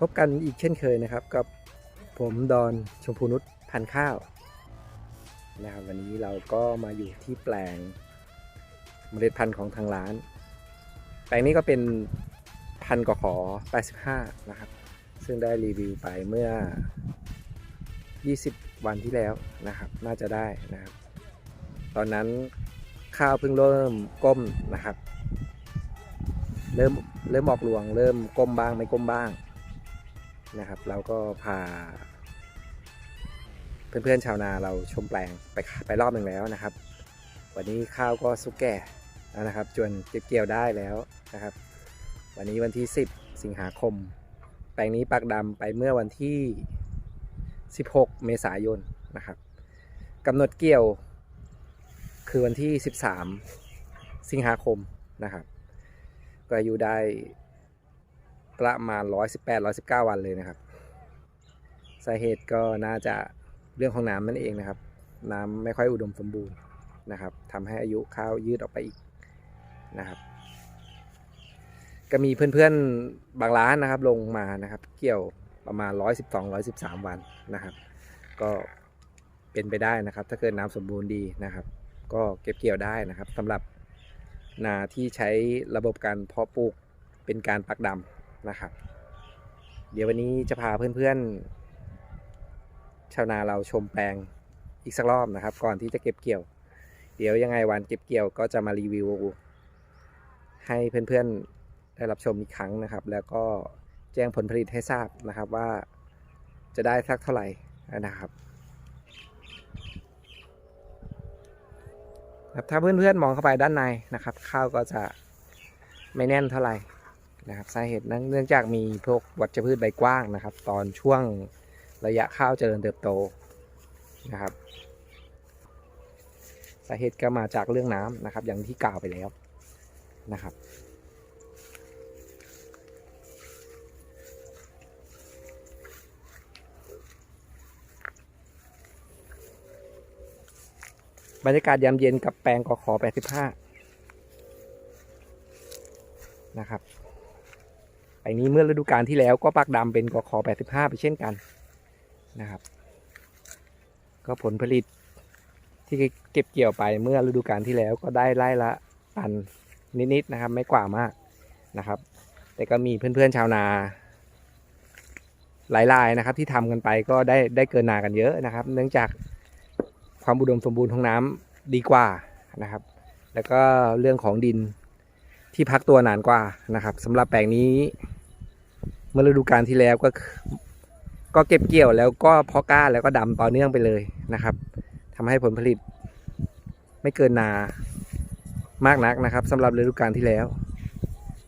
พบกันอีกเช่นเคยนะครับ กับผมดอนชมพูนุชพันข้าวนะครับวันนี้เราก็มาอยู่ที่แปลงเมล็ดพันธุ์ของทางร้าน แปลงนี้ก็เป็นพันธุ์กขอ85 นะครับ ซึ่งได้รีวิวไปเมื่อ 20 วันที่แล้วนะครับ น่าจะได้นะครับ ตอนนั้นข้าวเพิ่งเริ่มก้มนะครับ เริ่มเริ่มออกรวง เริ่มก้มบ้างไม่ก้มบ้าง นะครับ เราก็พา เพื่อนๆชาวนาเราชมแปลงไปไปรอบหนึ่งแล้วนะครับ วันนี้ข้าวก็สุกแก่แล้วนะครับ จนเก็บเกี่ยวได้แล้วนะครับ วันนี้วันที่ 10 สิงหาคม แปลงนี้ปักดำไปเมื่อวันที่ 16 เมษายนนะครับกำหนดเกี่ยวคือวันที่ 13 สิงหาคมนะครับ ก็อายุได้ ประมาณ 118 119 วันเลยนะครับ สาเหตุก็น่าจะเรื่องของน้ำนั่นเองนะครับ น้ำไม่ค่อยอุดมสมบูรณ์นะครับทำให้อายุข้าวยืดออกไปอีกนะครับ ก็มีเพื่อนๆบางร้านนะครับลงมานะครับ เกี่ยวประมาณ 112 113 วันนะครับ ก็เป็นไปได้นะครับ ถ้าเกิดน้ำสมบูรณ์ดีนะครับ ก็เก็บเกี่ยวได้นะครับสำหรับนาที่ใช้ระบบการเพาะปลูกเป็นการปักดำ นะครับ เดี๋ยววันนี้จะพาเพื่อนๆ ชาวนาเราชมแปลงอีกสักรอบนะครับ ก่อนที่จะเก็บเกี่ยว เดี๋ยวยังไงวันเก็บเกี่ยวก็จะมารีวิว ให้เพื่อนๆได้รับชมอีกครั้งนะครับ แล้วก็แจ้งผลผลิตให้ทราบนะครับว่าจะได้สักเท่าไหร่นะครับครับถ้าเพื่อนๆมองเข้าไปด้านในนะครับ ข้าวก็จะไม่แน่นเท่าไหร่ นะครับสาเหตุนั้นเนื่องจากมีพวกวัชพืชใบกว้างนะครับ ตอนช่วงระยะข้าวเจริญเติบโตนะครับสาเหตุก็มาจากเรื่องน้ำนะครับ อย่างที่กล่าวไปแล้วนะครับบรรยากาศยามเย็นกับแปลงกอขอ85 นะครับ ไปนี้เมื่อฤดูกาลที่แล้วก็ปักดำเป็นกขอ85 ไปเช่นกันนะครับ ก็ผลผลิตที่เก็บเกี่ยวไปเมื่อฤดูกาลที่แล้วก็ได้ไล่ละตันนิดๆนะครับ ไม่กว่ามากนะครับ แต่ก็มีเพื่อนๆชาวนา หลายๆนะครับ ที่ทำกันไปก็ได้ได้เกินนากันเยอะนะครับ เนื่องจากความอุดมสมบูรณ์ของน้ำดีกว่านะครับ แล้วก็เรื่องของดินที่พักตัวนานกว่านะครับสำหรับแปลงนี้ เมื่อฤดูกาลที่แล้วก็ ก็เก็บเกี่ยวแล้วก็เพาะก้าแล้วก็ดำต่อเนื่องไปเลยนะครับทำให้ผลผลิต ไม่เกินนามากนักนะครับสำหรับฤดูกาลที่แล้ว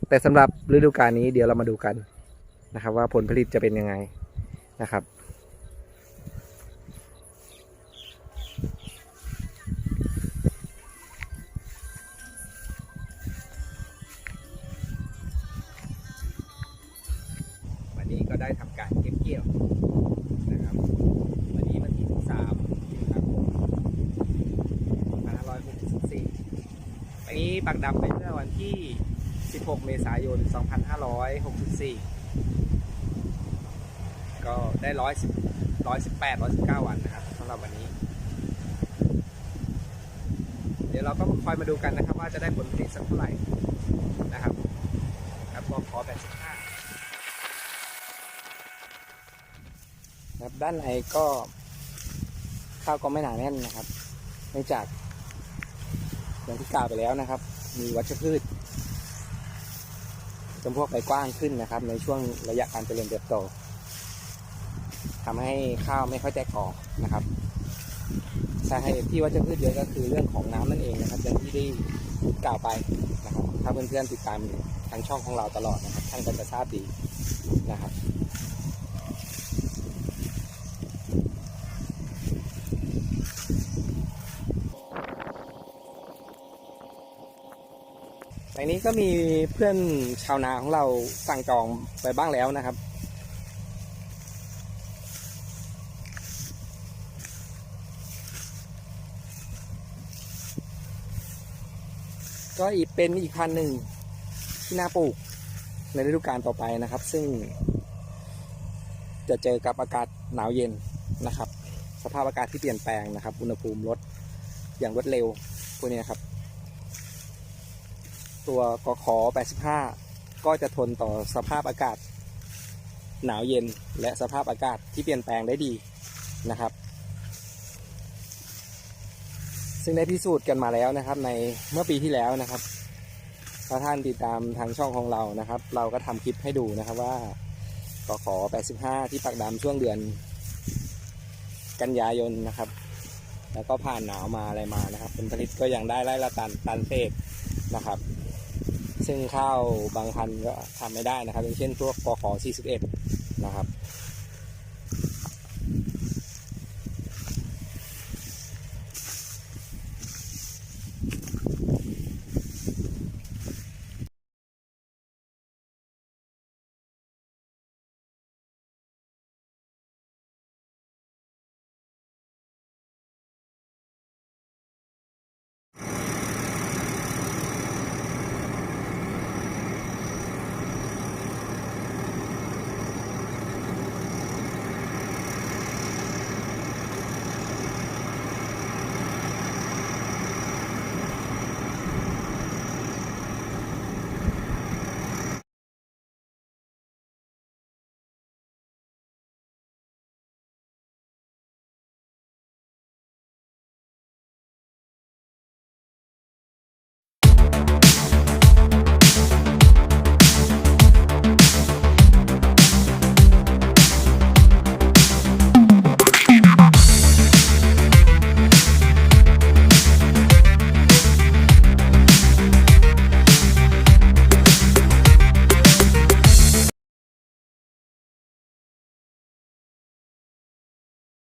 แต่สำหรับฤดูกาลนี้เดี๋ยวเรามาดูกันนะครับ ว่าผลผลิตจะเป็นยังไงนะครับ นนี้ก็ได้ทำการเก็บเกี่ยวนะครับ วันนี้วันที่ 13สิงหาคม2564วันนี้ปักดำไปเมื่อวันที่ 16 เมษายน 2564 ก็ได้ 110 118 119 วันนะครับสำหรับวันนี้ เดี๋ยวเราก็คอยมาดูกันนะครับ ว่าจะได้ผลผลิตสักเท่าไหร่นะครับครับก็ขอ85 ครับ ด้านในก็ข้าวก็ไม่หนาแน่นนะครับเนื่องจากอย่างที่กล่าวไปแล้วนะครับ มีวัชพืชจำพวกใบกว้างขึ้นนะครับ ในช่วงระยะการเจริญเติบโตทำให้ข้าวไม่ค่อยแตกกอนะครับสาเหตุที่วัชพืชเยอะก็คือเรื่องของน้ำนั่นเองนะครับ อย่างที่ได้กล่าวไปนะครับ ถ้าเพื่อนๆติดตามทางช่องของเราตลอดนะครับท่านก็จะทราบดีนะครับ ในนี้ก็มีเพื่อนชาวนาของเราสั่งจองไปบ้างแล้วนะครับ ก็อีกเป็นอีกพันหนึ่งที่น่าปลูกในฤดูกาลต่อไปนะครับ ซึ่ง จะเจอกับอากาศหนาวเย็นนะครับ สภาพอากาศที่เปลี่ยนแปลงนะครับ อุณหภูมิลดอย่างรวดเร็วพวกนี้ครับ ตัวกขอ85 ก็จะทนต่อสภาพอากาศ หนาวเย็นและสภาพอากาศที่เปลี่ยนแปลงได้ดีนะครับ ซึ่งได้พิสูจน์กันมาแล้วนะครับ ในเมื่อปีที่แล้วนะครับถ้าท่านติดตามทางช่องของเรานะครับ เราก็ทำคลิปให้ดูนะครับว่ากขอ85 ที่ปักดำช่วงเดือน กันยายนนะครับแล้วก็ผ่านหนาวมาอะไรมานะครับผลผลิตก็ยังได้ไร่ละตันตันเศษนะครับ ซึ่งข้าวบางพันธุ์ก็ทำไม่ได้นะครับ อย่างเช่นพวกปข41 นะครับ